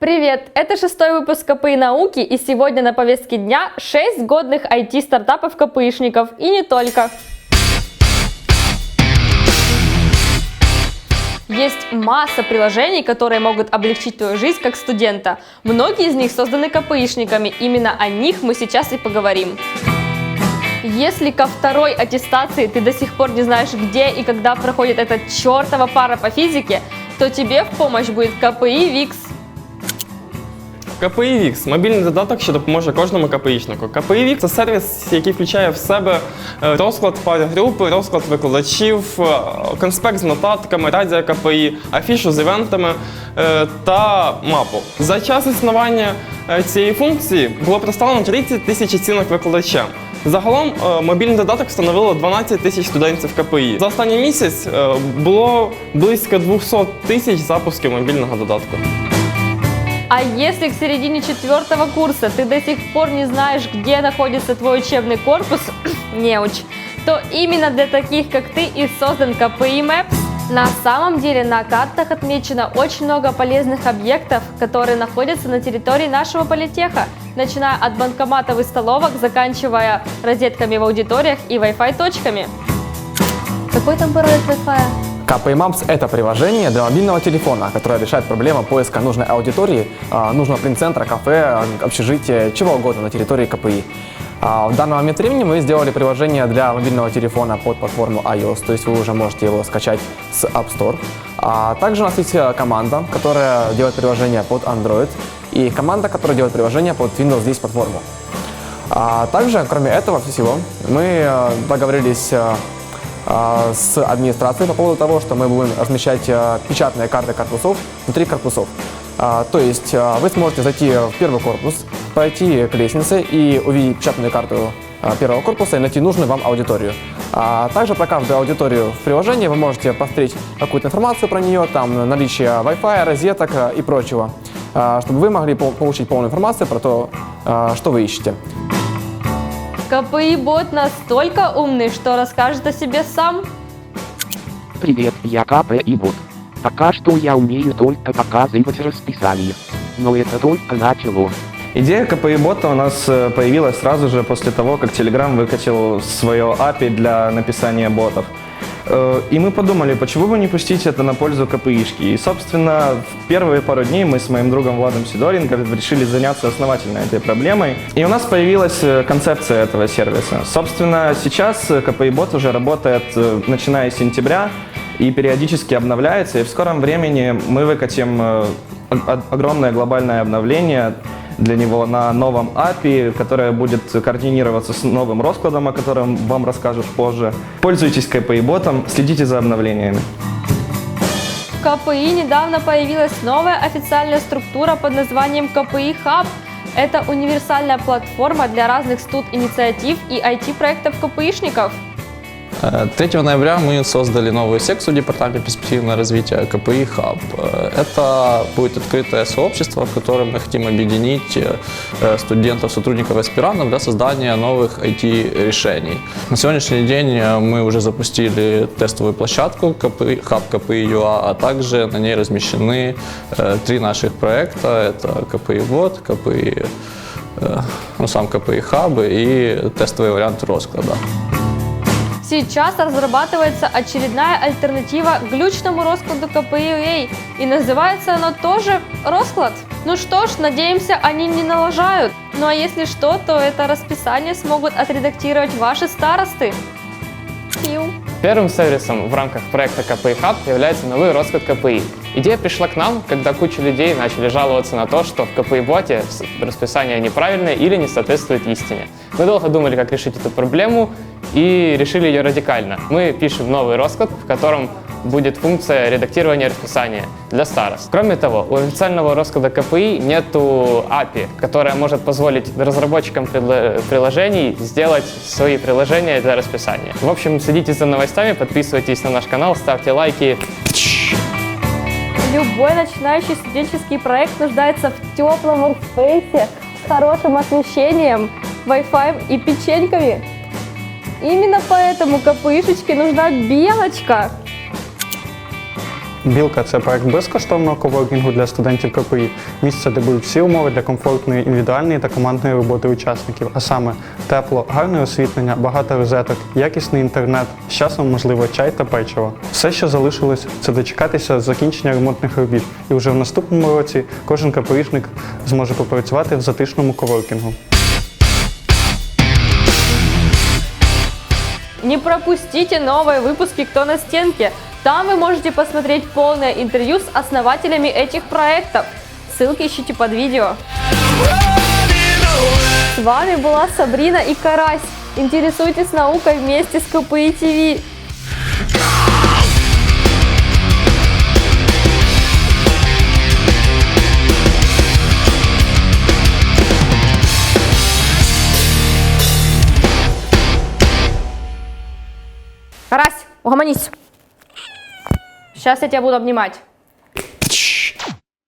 Привет! Это шестой выпуск КПИ науки, и сегодня на повестке дня 6 годных IT-стартапов КПИшников, и не только. Есть масса приложений, которые могут облегчить твою жизнь как студента. Многие из них созданы КПИшниками, именно о них мы сейчас и поговорим. Если ко второй аттестации ты до сих пор не знаешь, где и когда проходит эта чертова пара по физике, то тебе в помощь будет КПИ ВИКС. КПІ Вікс мобільний додаток, що допоможе кожному КПІшнику. КПІ Вікс це сервіс, який включає в себе е, розклад пари групи, розклад викладачів, е, конспект з нотатками, радіо КПІ, афішу з івентами е, та мапу. За час існування цієї функції було представлено 30 тисяч оцінок викладачам. Загалом мобільний додаток встановило 12 тисяч студентів КПІ. За останній місяць було близько 200 тисяч запусків мобільного додатку. А если к середине четвертого курса ты до сих пор не знаешь, где находится твой учебный корпус, неуч, то именно для таких, как ты, и создан КПИ Maps. На самом деле на картах отмечено очень много полезных объектов, которые находятся на территории нашего политеха, начиная от банкоматов и столовок, заканчивая розетками в аудиториях и Wi-Fi точками. Какой там пароль от Wi-Fi? KPI Maps – это приложение для мобильного телефона, которое решает проблему поиска нужной аудитории, а, нужного принцентра, кафе, общежития, чего угодно на территории КПИ. А, В данный момент времени мы сделали приложение для мобильного телефона под платформу iOS, то есть вы уже можете его скачать с App Store. А также у нас есть э, команда, которая делает приложение под Android, и команда, которая делает приложение под Windows 10 платформу. А также, кроме этого всего, мы э, договорились э, с администрацией по поводу того, что мы будем размещать э, печатные карты корпусов внутри корпусов. А, То есть вы сможете зайти в первый корпус, пройти к лестнице и увидеть печатную карту первого корпуса и найти нужную вам аудиторию. А также, про каждую аудиторию в приложении, вы можете посмотреть какую-то информацию про нее, там наличие Wi-Fi, розеток и прочего, а, чтобы вы могли пол- получить полную информацию про то, что вы ищете. КПИ-бот настолько умный, что расскажет о себе сам. Привет, я КП и вот. Пока что я умею только показывать расписание. Но это только начало. Идея КПИ-бота у нас э, появилась сразу же после того, как Telegram выкатил свое API для написания ботов. Э, И мы подумали, почему бы не пустить это на пользу КПИшки. И, собственно, в первые пару дней мы с моим другом Владом Сидоренко решили заняться основательно этой проблемой. И у нас появилась э, концепция этого сервиса. Собственно, сейчас э, КПИ-бот уже работает, начиная с сентября, и периодически обновляется. И в скором времени мы выкатим огромное глобальное обновление для него на новом API, которое будет координироваться с новым раскладом, о котором вам расскажут позже. Пользуйтесь КПИ-ботом, следите за обновлениями. В КПИ недавно появилась новая официальная структура под названием КПИ Хаб. Это универсальная платформа для разных студ-инициатив и IT-проектов КПИшников. Э, 3 ноября мы создали новую секцию Департамента перспективного развития КПИ Хаб. Это будет открытое сообщество, в котором мы хотим объединить э, студентов, сотрудников, аспирантов для создания новых IT-решений. На сегодняшний день э, мы уже запустили тестовую площадку КПИ, Хаб КПИ ЮА, а также на ней размещены э, три наших проекта. Это КПИ Вот, КПИ, ну, сам КПИ Хаб и тестовый вариант расклада. Сейчас разрабатывается очередная альтернатива глючному раскладу КПИ-UA, и называется оно тоже расклад. Ну что ж, надеемся, они не налажают. Ну а если что, то это расписание смогут отредактировать ваши старосты. Пиу. Первым сервисом в рамках проекта КПИ Хаб является новый раскладь КПИ. Идея пришла к нам, когда куча людей начали жаловаться на то, что в КПИ-боте расписание неправильное или не соответствует истине. Мы долго думали, как решить эту проблему и решили ее радикально. Мы пишем новый расклад, в котором будет функция редактирования расписания для старост. Кроме того, у официального расклада КПИ нету API, которая может позволить разработчикам приложений сделать свои приложения для расписания. В общем, следите за новостями, подписывайтесь на наш канал, ставьте лайки. Любой начинающий студенческий проект нуждается в теплом workspace, с хорошим освещением, Wi-Fi и печеньками. Именно поэтому КПИшечке нужна белочка. Білка це проект безкоштовного коворкінгу для студентів КПІ, місце, де будуть всі умови для комфортної індивідуальної та командної роботи учасників, а саме тепло, гарне освітлення, багато розеток, якісний інтернет, з часом можливо чай та печиво. Все, що залишилось, це дочекатися закінчення ремонтних робіт, і вже в наступному році кожен КПІшник зможе попрацювати в затишному коворкінгу. Не пропустите новые выпуски «Кто на стенке». Там вы можете посмотреть полное интервью с основателями этих проектов. Ссылки ищите под видео. С вами была Сабрина и Карась. Интересуйтесь наукой вместе с КПИ ТВ. Карась, угомонись. Сейчас я тебя буду обнимать.